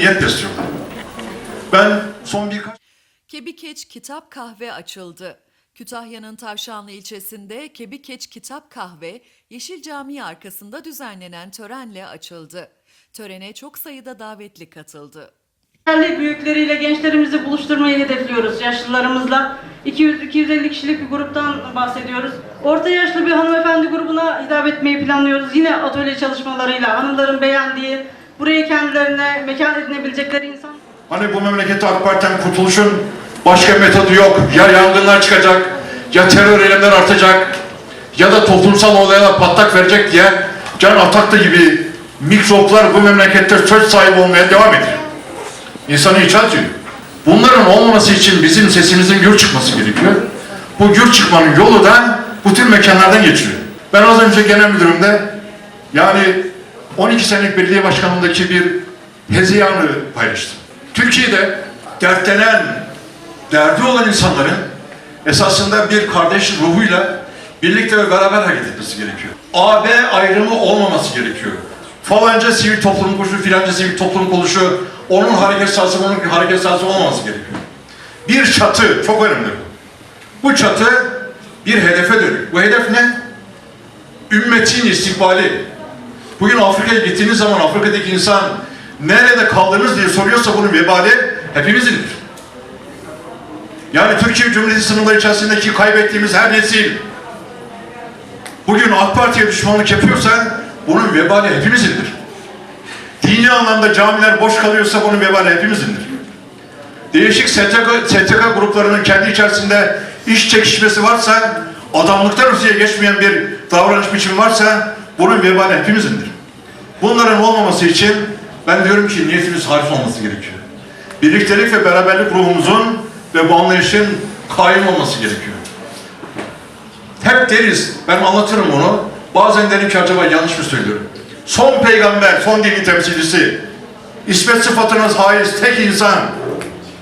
niyet besliyorlar. Ben son birkaç Kebikeç Kitap Kahve açıldı. Kütahya'nın Tavşanlı ilçesinde Kebikeç Kitap Kahve, Yeşil Cami arkasında düzenlenen törenle açıldı. Törene çok sayıda davetli katıldı. Değerli büyükleriyle gençlerimizi buluşturmayı hedefliyoruz yaşlılarımızla. 200-250 kişilik bir gruptan bahsediyoruz. Orta yaşlı bir hanımefendi grubuna hitap etmeyi planlıyoruz. Yine atölye çalışmalarıyla hanımların beğendiği, burayı kendilerine mekan edinebilecekleri insan... Hani bu memlekette AK Parti'den kurtuluşun başka metodu yok. Ya yangınlar çıkacak, ya terör eylemler artacak, ya da toplumsal olaylar patlak verecek diye Can Ataklı gibi mikroplar bu memlekette söz sahibi olmaya devam ediyor. İnsanı iç atıyor. Bunların olmaması için bizim sesimizin gür çıkması gerekiyor. Bu gür çıkmanın yolu da bu tür mekanlardan geçiyor. Ben az önce genel müdürümde yani 12 senelik belediye başkanlığındaki bir hezeyanı paylaştım. Türkiye'de dertlenen, derdi olan insanların esasında bir kardeş ruhuyla birlikte ve beraber hareket etmesi gerekiyor. AB ayrımı olmaması gerekiyor. Falanca sivil toplum kuruluşu, filanca sivil toplum kuruluşu, onun hareket sahası, onun hareket sahası olmaması gerekiyor. Bir çatı, çok önemli bu. Bu çatı bir hedefe dönük. Bu hedef ne? Ümmetin istikbali. Bugün Afrika'ya gittiğiniz zaman Afrika'daki insan nerede kaldınız diye soruyorsa bunun vebali hepimizindir. Yani Türkiye Cumhuriyeti sınırları içerisindeki kaybettiğimiz her nesil bugün AK Parti'ye düşmanlık yapıyorsa bunun vebali hepimizindir. Dini anlamda camiler boş kalıyorsa bunun vebali hepimizindir. Değişik STK, STK gruplarının kendi içerisinde iş çekişmesi varsa, adamlıktan öteye geçmeyen bir davranış biçimi varsa bunun vebali hepimizindir. Bunların olmaması için ben diyorum ki niyetimiz harif olması gerekiyor. Birliktelik ve beraberlik ruhumuzun ve bu anlayışın kaim olması gerekiyor. Hep deriz, ben anlatırım onu. Bazen derim ki acaba yanlış mı söylüyorum? Son peygamber, son dinin temsilcisi, İsmet sıfatına haiz tek insan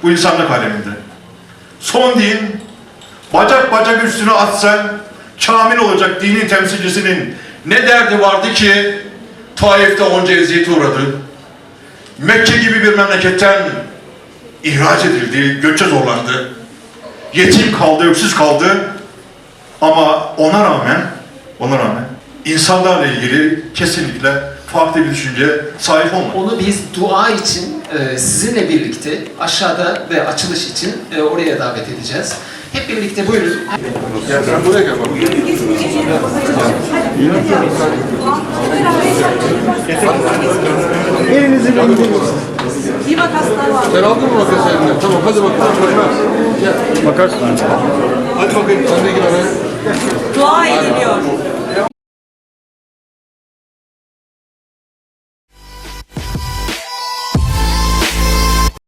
bu insanlık aleminde. Son din, bacak bacak üstüne atsan, kamil olacak dinin temsilcisinin ne derdi vardı ki Taif'te onca eziyete uğradı. Mekke gibi bir memleketten ihraç edildi, göçe zorlandı. Yetim kaldı, öksüz kaldı. Ama ona rağmen, ona rağmen insanlarla ilgili kesinlikle farklı bir düşünce sahip olmadı. Onu biz dua için e, sizinle birlikte aşağıda ve açılış için e, oraya davet edeceğiz. Hep birlikte buyurun. Ya sen buraya gel bak. Elinizi bir indirin. İyi bak hastalar var. Sen aldın mı makas eline? Tamam hadi bakalım. Gel. Bakarsın. Hadi bakayım. Sen de gir. Dua ediliyor.